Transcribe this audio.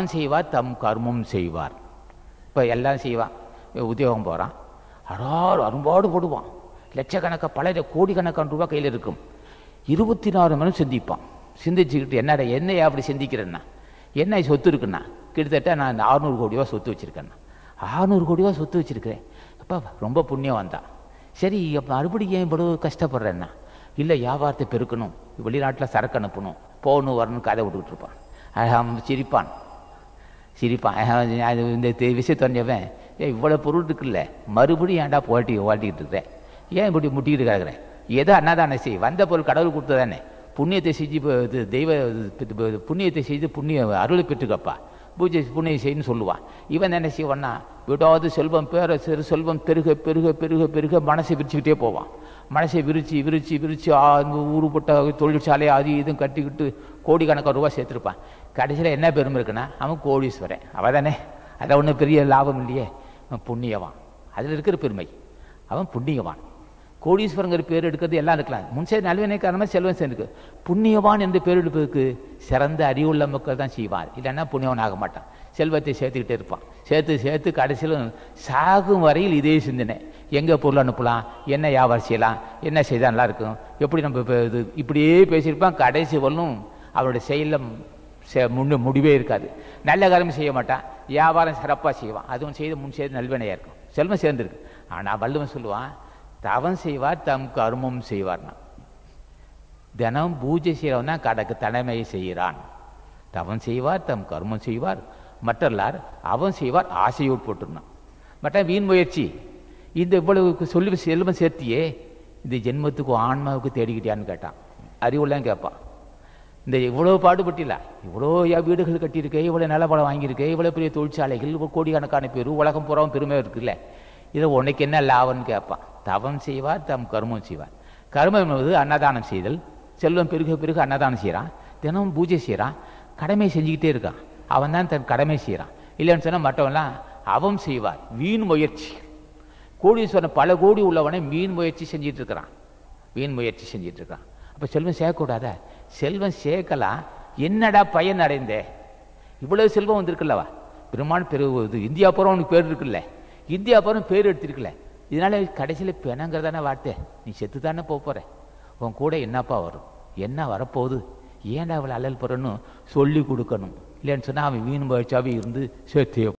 அவன் செய்வார் தம் கர்மம் செய்வார். இப்போ எல்லாம் செய்வான் உத்தியோகம் போகிறான் அடாறு அரும்பாடு போடுவான். லட்சக்கணக்காக பல கோடிக்கணக்கான ரூபாய் கையில் இருக்கும். இருபத்தி நாலு மணி சிந்திப்பான். சிந்திச்சுக்கிட்டு என்னடா என்ன அப்படி சிந்திக்கிறேன்னா? என்ன சொத்து இருக்குண்ணா கிட்டத்தட்ட நான் அறுநூறு கோடி ரூபா சொத்து வச்சுருக்கேண்ணா அறுநூறு கோடி ரூபா சொத்து வச்சுருக்கிறேன். அப்பா ரொம்ப புண்ணியம் வந்தான் சரி அப்போ மறுபடியும் ஏன் இவ்வளவு கஷ்டப்படுறேன்னா? இல்லை வியாபாரத்தை பெருக்கணும். வெளிநாட்டில் சரக்கு அனுப்பணும். போகணும் வரணும் கதை விட்டுக்கிட்டு இருப்பான். சிரிப்பான். சிரிப்பான். அது இந்த தெ- விஷயம் ஏன் இவ்வளோ பொருள் இருக்குல்ல மறுபடியும் ஏன்டா போட்டி ஓட்டிக்கிட்டு இருக்கிறேன் ஏன் இப்படி முட்டிக்கிட்டு கிடக்குறேன் ஏதோ அன்னதானம் செய். வந்த பொருள் கடவுள் கொடுத்ததானே. புண்ணியத்தை செஞ்சு இது தெய்வ புண்ணியத்தை செய்து புண்ணிய அருளை பெற்றுக்கப்பா. பூஜை புண்ணியம் செய்யன்னு சொல்லுவான். இவன் என்ன செய்வான்னா விடாது செல்வம் பேர சிறு செல்வம் பெருக பெருக பெருக பெருக மனசை விரிச்சுக்கிட்டே போவான். மனசை விரிச்சு விரிச்சு விரிச்சு ஆ, ஊருப்பட்ட தொழிற்சாலை அது இதுவும் கட்டிக்கிட்டு கோடிக்கணக்கான ரூபா சேர்த்துருப்பான். கடைசியில் என்ன பெருமை இருக்குன்னா அவன் கோடீஸ்வரன். அவன் தானே அதை ஒன்றும் பெரிய லாபம் இல்லையே. அவன் புண்ணியவான். அதில் இருக்கிற பெருமை. அவன் புண்ணியவான். கோடீஸ்வரங்கிற பேர் எடுக்கிறது எல்லாம் இருக்கலாம் முன்சே நல்வினை காரணமாக செல்வம் சேர்ந்துருக்கு புண்ணியவான் என்று பேர் எடுப்பதற்கு சிறந்த அறிவுள்ள மக்கள் தான் செய்வான் இல்லைன்னா புண்ணியவன் ஆக மாட்டான். செல்வத்தை சேர்த்துக்கிட்டே இருப்பான். சேர்த்து சேர்த்து கடைசியில் சாகும் வரையில் இதே சிந்தனை. எங்கே பொருள் அனுப்பலாம்? என்ன வியாபாரம் செய்யலாம்? என்ன செய்தால் நல்லா இருக்கும்? எப்படி நம்ம இப்போ இது இப்படியே பேசியிருப்பான். கடைசி வரலும் அவரோட செயலில் செ- முன்னு முடிவே இருக்காது. நல்ல காரியம் செய்ய மாட்டான். வியாபாரம் சிறப்பாக செய்வான். அதுவும் செய்து முன் செய்து நல்வினையாக இருக்கும். செல்வம் சேர்ந்துருக்கு. ஆனால் வள்ளுவன் சொல்லுவான் தவம் செய்வார் தம் கர்மம் செய்வார்னா தினம் பூஜை செய்கிறவன் தான் கடக்கு தலைமையை செய்கிறான். தவம் செய்வார் தம் கர்மம் செய்வார். மற்றல்லார் அவன் செய்வார் ஆசையோடு போட்டுருந்தான் மற்ற வீண் முயற்சி. இந்த இவ்வளவு சொல்லி செல்வம் சேர்த்தியே இந்த ஜென்மத்துக்கும் ஆன்மாவுக்கு தேடிக்கிட்டியான்னு கேட்டான். அறிவுலாம் கேட்பான். இந்த இவ்வளோ பாடுபட்டில இவ்வளோ வீடுகள் கட்டியிருக்கே இவ்வளோ நிலப்படம் வாங்கியிருக்கேன் இவ்வளோ பெரிய தொழிற்சாலைகள் கோடிக்கணக்கான பேர் உலகம் பூராவும் பெருமை இருக்குல்ல. இதை உனக்கு என்ன லாபம்னு கேட்பான். தவம் செய்வார் தம் கர்மம் செய்வார். கர்மம் என்பது அன்னதானம் செய்தல். செல்வம் பெருக பெருக அன்னதானம் செய்கிறான் தினமும் பூஜை செய்கிறான் கடமை செஞ்சுக்கிட்டே இருக்கான். அவன் தான் தன் கடமை செய்கிறான் இல்லைன்னு சொன்னால் மற்றவன்லாம் அவம் செய்வார். வீண் முயற்சி. கோடீஸ்வரன் பல கோடி உள்ளவனை மீன் முயற்சி செஞ்சிட்டு இருக்கிறான். வீண் முயற்சி செஞ்சிட்டு இருக்கிறான் அப்போ செல்வம் சேர்க்கக்கூடாதா செல்வம் சேர்க்கலாம் என்னடா பயன் அடைந்தே? இவ்வளவு செல்வம் வந்திருக்குல்லவா? பெருமான் பெரு இது இந்தியா பூரா உனக்கு பேர் இருக்குல்ல? இந்தியா பூரா பேர் எடுத்திருக்கல இதனால கடைசியில் பெணங்கிறதானே வார்த்தை? நீ செத்து தானே போக போகிற உன் கூட என்னப்பா வரும்? என்ன வரப்போகுது? ஏன்டா அவளை அல்லல் போகிறன்னு சொல்லி கொடுக்கணும்? இல்லைன்னு சொன்னால் அவன் வீண் பயிற்சியாகவே இருந்து சேர்த்தே